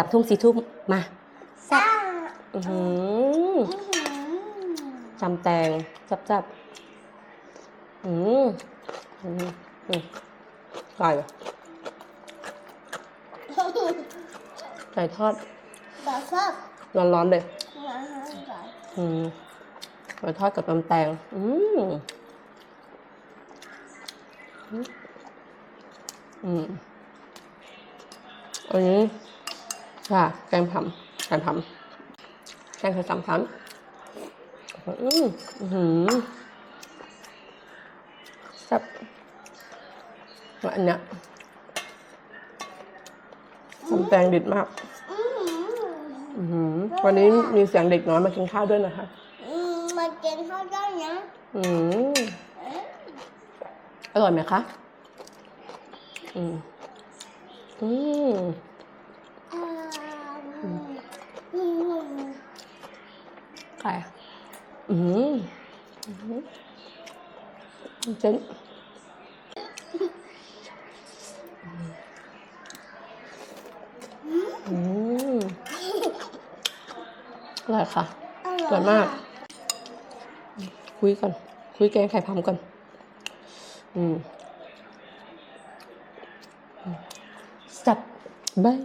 ามทุ่มสี่ทุ่มมาซ่าอือหืออื้อหือจำแตงจับจับอืมอืมอืมไก่ไก่ทอดแต่ชอบร้อนๆเลยอาหารไก่อืมไก่ทอดกับตำแตง อืมอืมอันนี้ ค่ะ แกงผำไก่ผำแกงไข่สามชั้นอืมอือหือแซ่บแล้วอันเนี้ยตำแตงดิดมากอื้อหืออือหือวันนี้มีเสียงเด็กน้อยมากินข้าวด้วยนะคะอืมมากินข้าวได้นะอืมเอ๊ะอร่อยไหมคะ อืม อืม อ่าอืมอืม ไก่อะอืมอืมเจนอืมอร่อยค่ะออร่อยมาก คุยก่อน คุยแกงไข่พำก่อน อืมอืมสับบาย